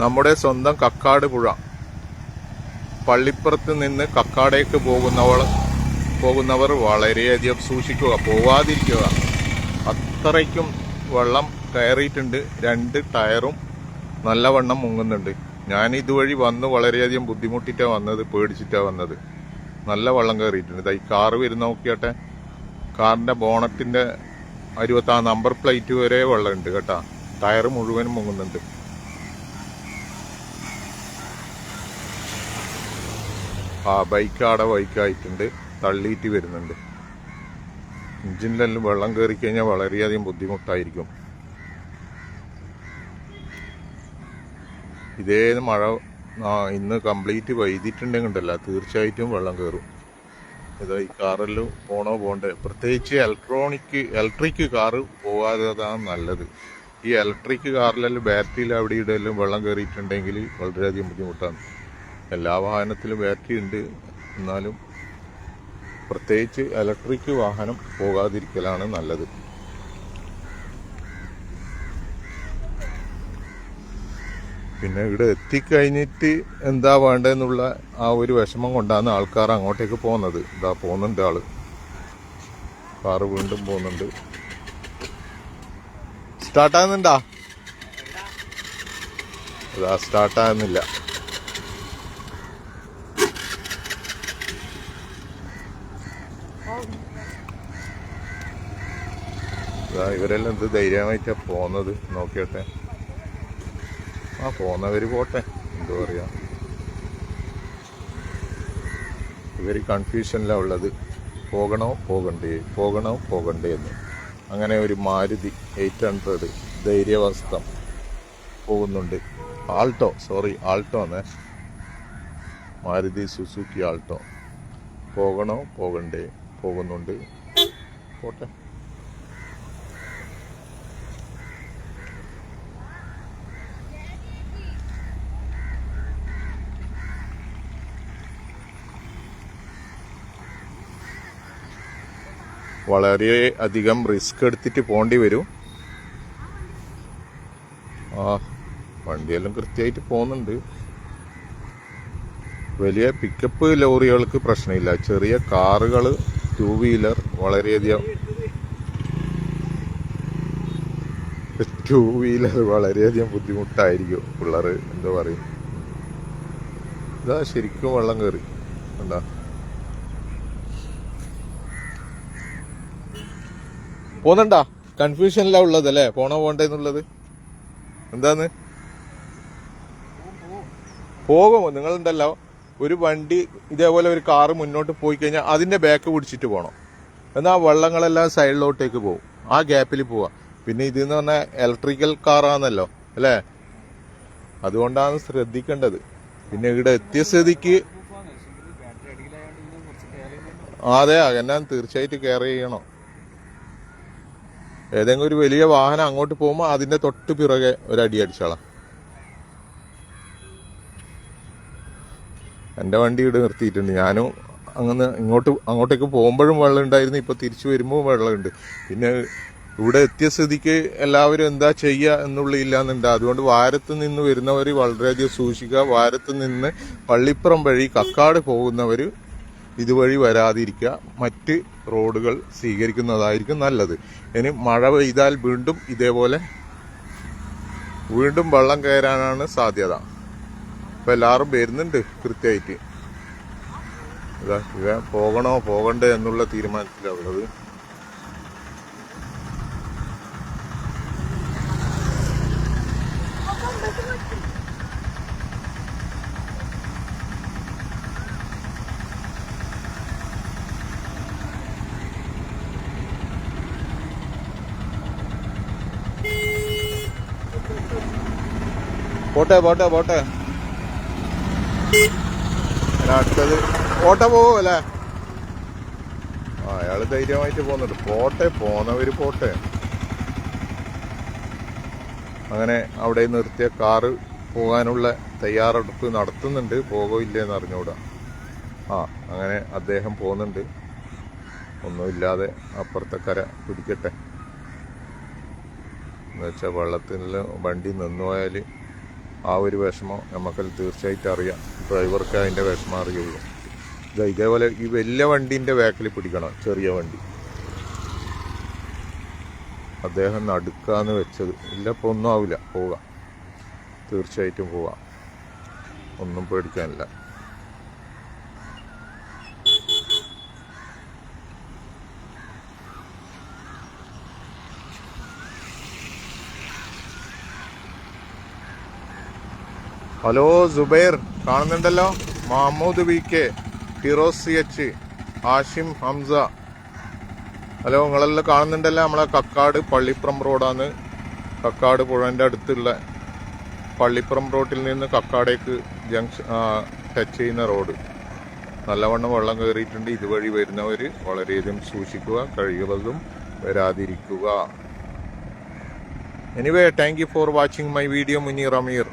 നമ്മുടെ സ്വന്തം കക്കാട് പുഴ. പള്ളിപ്പുറത്ത് നിന്ന് കക്കാടേക്ക് പോകുന്നവൾ പോകുന്നവർ വളരെയധികം സൂക്ഷിക്കുക പോവാതിരിക്കുക. അത്രയ്ക്കും വെള്ളം കയറിയിട്ടുണ്ട്. രണ്ട് ടയറും നല്ലവണ്ണം മുങ്ങുന്നുണ്ട്. ഞാൻ ഇതുവഴി വന്ന് വളരെയധികം ബുദ്ധിമുട്ടിട്ടാണ് വന്നത് പേടിച്ചിട്ടാണ് വന്നത്. നല്ല വെള്ളം കയറിയിട്ടുണ്ട്. ഈ കാറ് വരുന്ന നോക്കിയാട്ടെ കാറിന്റെ ബോണറ്റിന്റെ അരുപത്തി നമ്പർ പ്ലേറ്റ് വരെ വെള്ളമുണ്ട് കേട്ടോ. ടയർ മുഴുവനും മുങ്ങുന്നുണ്ട്. ആ ബൈക്ക് ആടെ ബൈക്കായിട്ടുണ്ട് തള്ളിയിട്ട് വരുന്നുണ്ട്. എഞ്ചിനിലെല്ലാം വെള്ളം കയറി കഴിഞ്ഞാൽ വളരെയധികം ബുദ്ധിമുട്ടായിരിക്കും. ഇതേ മഴ ഇന്ന് കംപ്ലീറ്റ് വൈകിട്ടുണ്ടെങ്കിണ്ടല്ല തീർച്ചയായിട്ടും വെള്ളം കയറും ഇതാ ഈ കാറെല്ലാം പോണോ പോണ്ടേ? പ്രത്യേകിച്ച് ഇലക്ട്രോണിക് ഇലക്ട്രിക് കാറ് പോകാത്തതാണ് നല്ലത്. ഈ ഇലക്ട്രിക് കാറിലെല്ലാം ബാറ്ററിയിൽ അവിടെ ഇവിടെയെല്ലാം വെള്ളം കയറിയിട്ടുണ്ടെങ്കിൽ വളരെയധികം ബുദ്ധിമുട്ടാണ്. എല്ലാ വാഹനത്തിലും ബാറ്ററി ഉണ്ട് എന്നാലും പ്രത്യേകിച്ച് ഇലക്ട്രിക് വാഹനം പോകാതിരിക്കലാണ് നല്ലത്. പിന്നെ ഇവിടെ എത്തിക്കഴിഞ്ഞിട്ട് എന്താ വേണ്ടതെന്നുള്ള ആ ഒരു വിഷമം കൊണ്ടാണ് ആൾക്കാർ അങ്ങോട്ടേക്ക് പോകുന്നത്. ഇതാ പോകുന്നുണ്ട് ആൾ. കാറ് വീണ്ടും പോകുന്നുണ്ട്. സ്റ്റാർട്ടാകുന്നുണ്ടാ? സ്റ്റാർട്ടാകുന്നില്ല. ഇവരെല്ലാം എന്ത് ധൈര്യമായിട്ടാ പോകുന്നത് നോക്കിയട്ടെ. ആ പോന്നവര് പോട്ടെ. എന്താ പറയാ ഇവർ കൺഫ്യൂഷനിലാണ് ഉള്ളത്. പോകണോ പോകണ്ടേ പോകണോ പോകണ്ടേ എന്ന്. അങ്ങനെ ഒരു മാരുതി എയ്റ്റ് ഹൺഡ്രഡ് ധൈര്യവസ്ത്രം പോകുന്നുണ്ട്. ആൾട്ടോ സോറി ആൾട്ടോ എന്നേ. Maruti Suzuki Alto. പോകണോ പോകണ്ടേ പോകുന്നുണ്ട്. പോട്ടെ. വളരെ അധികം റിസ്ക് എടുത്തിട്ട് പോണ്ടി വരും. ആ വണ്ടിയെല്ലാം കൃത്യമായിട്ട് പോകുന്നുണ്ട്. വലിയ പിക്കപ്പ് ലോറികൾക്ക് പ്രശ്നമില്ല. ചെറിയ കാറുകൾ ടു വീലർ വളരെയധികം. ടു വീലർ വളരെയധികം ബുദ്ധിമുട്ടായിരിക്കും പിള്ളേർ എന്താ പറയും ഇതാ ശരിക്കും വെള്ളം കയറി. എന്താ പോന്നണ്ടാ? കൺഫ്യൂഷനിലാ ഉള്ളത് അല്ലേ പോണോ പോണ്ടെന്നുള്ളത്? എന്താന്ന്? പോകുമോ നിങ്ങളുണ്ടല്ലോ. ഒരു വണ്ടി ഇതേപോലെ ഒരു കാറ് മുന്നോട്ട് പോയി കഴിഞ്ഞാൽ അതിന്റെ ബാക്ക് പിടിച്ചിട്ട് പോകണം എന്നാൽ ആ വെള്ളങ്ങളെല്ലാം സൈഡിലോട്ടേക്ക് പോകും. ആ ഗ്യാപ്പിൽ പോവാ. പിന്നെ ഇതെന്ന് പറഞ്ഞാൽ ഇലക്ട്രിക്കൽ കാറാണല്ലോ അല്ലേ? അതുകൊണ്ടാണ് ശ്രദ്ധിക്കേണ്ടത്. പിന്നെ ഇവിടെ എത്തിയ സ്ഥിതിക്ക് അതെ. എന്നാ തീർച്ചയായിട്ടും കെയർ ചെയ്യണം. ഏതെങ്കിലും ഒരു വലിയ വാഹനം അങ്ങോട്ട് പോകുമ്പോൾ അതിന്റെ തൊട്ട് പിറകെ ഒരു അടി എന്റെ വണ്ടി ഇവിടെ നിർത്തിയിട്ടുണ്ട്. ഞാനും അങ്ങനെ ഇങ്ങോട്ട് അങ്ങോട്ടേക്ക് പോകുമ്പോഴും വെള്ളം ഉണ്ടായിരുന്നു. ഇപ്പൊ തിരിച്ചു വരുമ്പോൾ വെള്ളമുണ്ട് പിന്നെ ഇവിടെ എത്തിയ സ്ഥിതിക്ക് എല്ലാവരും എന്താ ചെയ്യുക എന്നുള്ള ഇല്ലാന്നുണ്ട് അതുകൊണ്ട് വാരത്ത് നിന്ന് വരുന്നവർ വളരെയധികം സൂക്ഷിക്കുക. വാരത്ത് നിന്ന് പള്ളിപ്പുറം വഴി കക്കാട് പോകുന്നവർ ഇതുവഴി വരാതിരിക്കുക മറ്റ് റോഡുകൾ സ്വീകരിക്കുന്നതായിരിക്കും നല്ലത്. ഇനി മഴ പെയ്താൽ വീണ്ടും ഇതേപോലെ വീണ്ടും വെള്ളം കയറാനാണ് സാധ്യത. അപ്പം എല്ലാവരും വരുന്നുണ്ട് കൃത്യമായിട്ട്. ഇതാ പോകണോ പോകണ്ടേ എന്നുള്ള തീരുമാനത്തിലുള്ളത് പോട്ടെ പോട്ടെ പോട്ടെ. അടുത്തത് ഓട്ടോ പോവോ അല്ലേ? ആ അയാൾ ധൈര്യമായിട്ട് പോകുന്നുണ്ട്. പോട്ടെ പോന്നവര് പോട്ടെ. അങ്ങനെ അവിടെ നിർത്തിയ കാറ് പോകാനുള്ള തയ്യാറെടുപ്പ് നടത്തുന്നുണ്ട്. പോകോ ഇല്ലേന്ന് അറിഞ്ഞുകൂടാ. ആ അങ്ങനെ അദ്ദേഹം പോകുന്നുണ്ട്. ഒന്നുമില്ലാതെ അപ്പുറത്തെ കര പിടിക്കട്ടെ. എന്നുവെച്ചാൽ വെള്ളത്തിൽ വണ്ടി നിന്നു പോയാൽ ആ ഒരു വിഷമം നമുക്ക് തീർച്ചയായിട്ടും അറിയാം. ഡ്രൈവർക്ക് അതിന്റെ വിഷമം അറിയുള്ളൂ. ഇതാ ഇതേപോലെ ഈ വലിയ വണ്ടീന്റെ ബാക്കിൽ പിടിക്കണം ചെറിയ വണ്ടി. അദ്ദേഹം നടുക്കാന്ന് വെച്ചത്. ഇല്ല ഇപ്പോൾ ഒന്നും ആവില്ല. പോകാം. തീർച്ചയായിട്ടും പോവാം ഒന്നും പേടിക്കാനില്ല. ഹലോ സുബൈർ. കാണുന്നുണ്ടല്ലോ? Mahmood V K Firoz C H Ashim Hamsa. Hello നിങ്ങളെല്ലാം കാണുന്നുണ്ടല്ലോ? നമ്മളെ കക്കാട് പള്ളിപ്പുറം റോഡാണ്. കക്കാട് പുഴന്റെ അടുത്തുള്ള പള്ളിപ്പുറം റോഡിൽ നിന്ന് കക്കാടേക്ക് ജംഗ്ഷൻ ടച്ച് ചെയ്യുന്ന റോഡ്. നല്ലവണ്ണം വെള്ളം കയറിയിട്ടുണ്ട്. ഇതുവഴി വരുന്നവർ വളരെയധികം സൂക്ഷിക്കുക കഴിയുന്നതും വരാതിരിക്കുക. Anyway thank you for watching my video Muneer Ameer